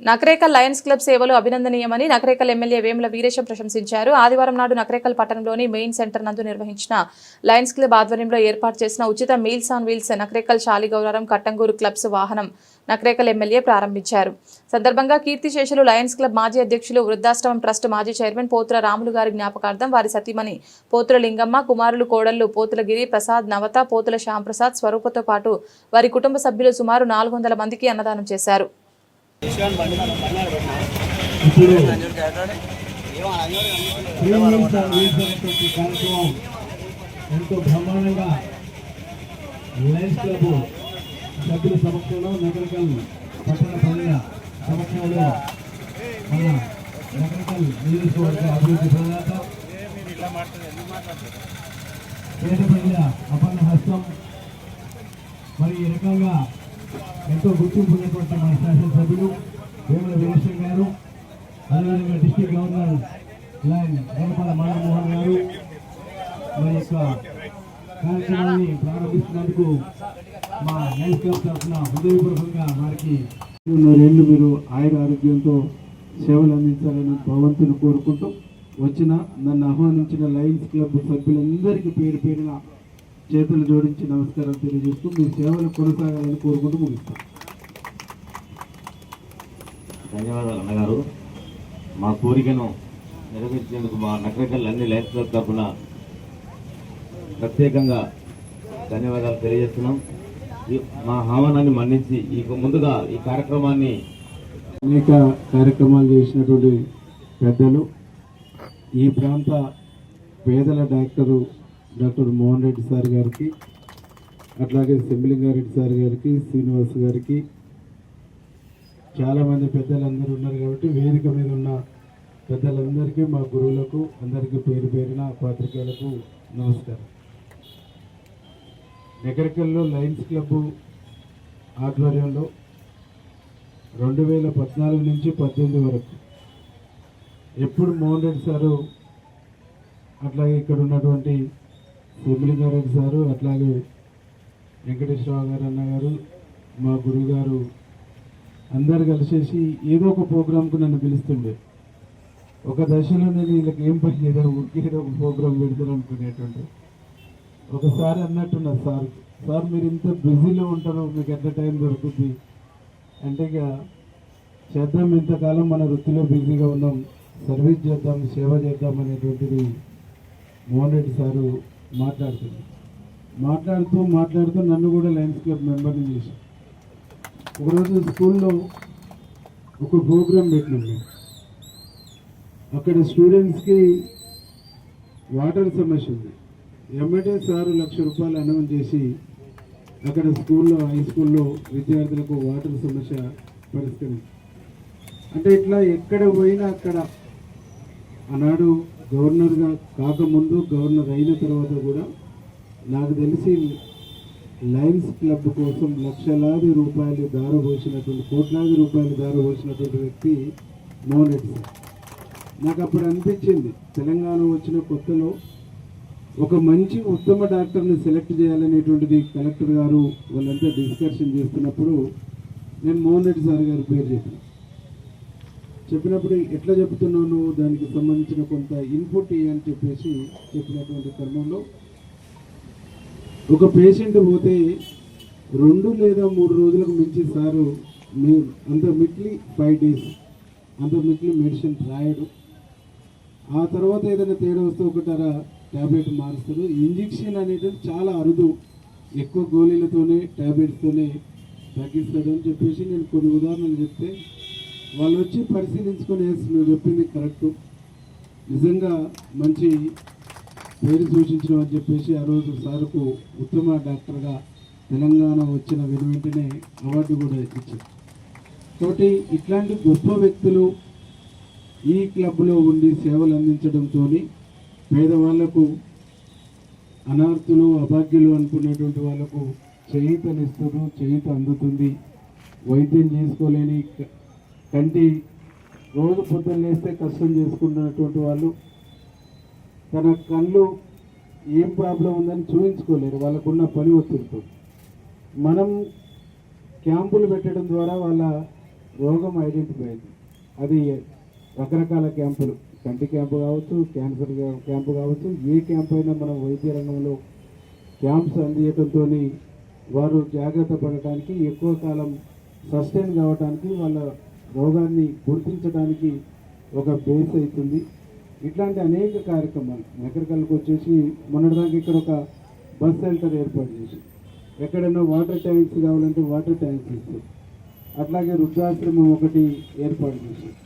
Nakrekal Lions club సేవలు అభినందనీయమని Nakrekal MLA Vemula Veeresham ప్రశంసించారు. ఆదివారం నాడు నకరేకల్ పట్టణంలోని మెయిన్ సెంటర్ నందు నిర్వహించిన లయన్స్ క్లబ్ ఆధ్వర్యంలో ఏర్పాటు చేసిన ఉచిత meals on wheels Nakrekal Shaligouraram Kattangur clubs వాహనం నకరేకల్ ఎమ్మెల్యే ప్రారంభించారు. సందర్భంగా కీర్తిశేషులు లయన్స్ క్లబ్ మాజీ అధ్యక్షులు వృద్ధాశ్రమం ట్రస్ట్ మాజీ చైర్మన్ పోతుల రాములు గారి జ్ఞాపకార్థం వారి సతీమణి పోతుల లింగమ్మ కుమారులు కోడళ్ళు పోతులగిరి ప్రసాద్ నవత పోతుల శ్యాంప్రసాద్ స్వరూపతో పాటు వారి కుటుంబ సభ్యులు సుమారు నాలుగు వందల మందికి అన్నదానం చేశారు. ఇప్పుడు శ్రీనివాస కార్యక్రమం ఎంతో బ్రహ్మాండంగా లయన్స్ క్లబ్ సభ్యుల సమక్షంలో నగరకల్ పట్టణ ప్రజల సమక్షంలో మన నగరకల్ నియోజకవర్గ అభివృద్ధి ప్రదాత పేద ప్రజల అపన్న హస్తం. మరి ఈ రకంగా ఎంతో గుర్తింపు ఉన్నటువంటి మన శాసనసభ్యులు వేముల వీరేశం గారు అదేవిధంగా district governor lion Ganapala Manmohan garu మరి యొక్క కార్యక్రమాన్ని ప్రారంభిస్తున్నందుకు మా లైఫ్ క్లబ్ తరఫున హృదయపూర్వకంగా వారికి నూరేళ్ళు మీరు ఆయుర ఆరోగ్యంతో సేవలు అందించాలని భగవంతుని కోరుకుంటూ వచ్చిన నన్ను ఆహ్వానించిన లయన్స్ క్లబ్ సభ్యులందరికీ పేరు పేరున చేతులు జోడించి నమస్కారం తెలియజేస్తూ మీ సేవలు కొనసాగాలని కోరుకుంటూ ముగిస్తాను ధన్యవాదాలు అన్నగారు. మా కోరికను నెరవేర్చేందుకు మా నగరకల్ అన్ని లైన్స్ క్లబ్ తరఫున ప్రత్యేకంగా ధన్యవాదాలు తెలియజేస్తున్నాం. మా ఆహ్వానాన్ని మన్నించి ఈ ముందుగా ఈ కార్యక్రమాన్ని అనేక కార్యక్రమాలు చేసినటువంటి పెద్దలు ఈ ప్రాంత పేదల doctor doctor Mohan Reddy sir గారికి అట్లాగే సెంబలింగారెడ్డి సార్ గారికి శ్రీనివాస్ గారికి చాలామంది పెద్దలందరూ ఉన్నారు కాబట్టి వేదిక మీద ఉన్న పెద్దలందరికీ మా గురువులకు అందరికీ పేరు పేరిన పాత్రికేయులకు నమస్కారం. నగరికల్లో లయన్స్ క్లబ్ ఆధ్వర్యంలో రెండు వేల పద్నాలుగు నుంచి పద్దెనిమిది వరకు ఎప్పుడు మోహన్ రెడ్డి సారు అట్లాగే ఇక్కడ ఉన్నటువంటి శివలింగారెడ్డి సారు అట్లాగే వెంకటేశ్వరరావు గారు అన్నగారు మా గురువు గారు అందరు కలిసేసి ఏదో ఒక ప్రోగ్రాంకు నన్ను పిలుస్తుండే. ఒక దశలో నేను వీళ్ళకి ఏం పని లేదా ఊరికి ఏదో ఒక ప్రోగ్రాం పెడతాను అనుకునేటువంటి ఒకసారి అన్నట్టున్నారు సార్. సార్ మీరు ఇంత బిజీలో ఉంటారు మీకు ఎంత టైం దొరుకుతుంది అంటే ఇక చేద్దాం ఇంతకాలం మన వృత్తిలో బిజీగా ఉన్నాం సర్వీస్ చేద్దాం సేవ చేద్దాం అనేటువంటిది మోహన్ రెడ్డి సారు మాట్లాడుతుంది. మాట్లాడుతూ మాట్లాడుతూ నన్ను కూడా లయన్స్ క్లబ్ మెంబర్ని చేశారు. ఒకరోజు స్కూల్లో ఒక ప్రోగ్రాం పెట్టినాం మేము. అక్కడ స్టూడెంట్స్కి వాటర్ సమస్య ఉంది. ఎమ్మటే సారు లక్ష రూపాయలు అనౌన్స్ చేసి అక్కడ స్కూల్లో హై స్కూల్లో విద్యార్థులకు వాటర్ సమస్య పరిష్కరించారు. అంటే ఇట్లా ఎక్కడ పోయినా అక్కడ ఆనాడు గవర్నర్గా కాకముందు గవర్నర్ అయిన తర్వాత కూడా నాకు తెలిసి లయన్స్ క్లబ్ కోసం లక్షలాది రూపాయలు దారబోసినటువంటి కోట్లాది రూపాయలు దారబోసినటువంటి వ్యక్తి మోహన్ రెడ్డి సార్. నాకు అప్పుడు అనిపించింది తెలంగాణ వచ్చిన కొత్తలో ఒక మంచి ఉత్తమ డాక్టర్ని సెలెక్ట్ చేయాలనేటువంటిది కలెక్టర్ గారు వాళ్ళంతా డిస్కషన్ చేస్తున్నప్పుడు నేను మోహన్ రెడ్డి సార్ గారి పేరు చెప్పాను. చెప్పినప్పుడు ఎట్లా చెప్తున్నావు నువ్వు దానికి సంబంధించిన కొంత ఇన్పుట్ అని చెప్పేసి చెప్పినటువంటి క్రమంలో ఒక పేషెంట్ పోతే రెండు లేదా మూడు రోజులకు మించి సారు మీరు అంత మిట్లీ ఫైవ్ డేస్ అంత మిట్లీ మెడిసిన్ రాయడు. ఆ తర్వాత ఏదైనా తేడా వస్తే ఒకటారా ట్యాబ్లెట్ మారుస్తారు. ఇంజెక్షన్ అనేది చాలా అరుదు. ఎక్కువ గోళీలతోనే ట్యాబ్లెట్స్తోనే తగ్గిస్తాడు అని చెప్పేసి నేను కొన్ని ఉదాహరణలు చెప్తే వాళ్ళు వచ్చి పరిశీలించుకొని నువ్వు చెప్పింది కరెక్ట్ నిజంగా మంచి పేరు సూచించడం అని చెప్పేసి ఆ రోజు సార్కు ఉత్తమ డాక్టర్గా తెలంగాణ వచ్చిన వెను వెంటనే అవార్డు కూడా ఇచ్చారు. కాబట్టి ఇట్లాంటి గొప్ప వ్యక్తులు ఈ క్లబ్లో ఉండి సేవలు అందించడంతో పేదవాళ్ళకు అనార్థులు అభాగ్యులు అనుకునేటువంటి వాళ్ళకు చేయితనిస్తారు చేయిత అందుతుంది. వైద్యం చేసుకోలేని కంటి రోజు పొద్దున్న లేస్తే కష్టం చేసుకున్నటువంటి వాళ్ళు తన కళ్ళు ఏం ప్రాబ్లం ఉందని చూపించుకోలేరు వాళ్ళకున్న పని ఒత్తిడితో. మనం క్యాంపులు పెట్టడం ద్వారా వాళ్ళ రోగం ఐడెంటిఫై అయింది. అది రకరకాల క్యాంపులు. కంటి క్యాంపు కావచ్చు క్యాన్సర్ క్యాంపు కావచ్చు ఏ క్యాంప్ అయినా మనం వైద్య రంగంలో క్యాంప్స్ అందించడంతో వారు జాగ్రత్త పడటానికి ఎక్కువ కాలం సస్టైన్ కావడానికి వాళ్ళ రోగాన్ని గుర్తించడానికి ఒక బేస్ అవుతుంది. ఇట్లాంటి అనేక కార్యక్రమాలు నగరికల్కి వచ్చేసి మొన్నటిదాకా ఇక్కడ ఒక బస్ సెంటర్ ఏర్పాటు చేసి ఎక్కడైనా వాటర్ ట్యాంక్స్ కావాలంటే వాటర్ ట్యాంక్స్ ఇస్తాం. అట్లాగే వృద్ధాశ్రమం ఒకటి ఏర్పాటు చేశారు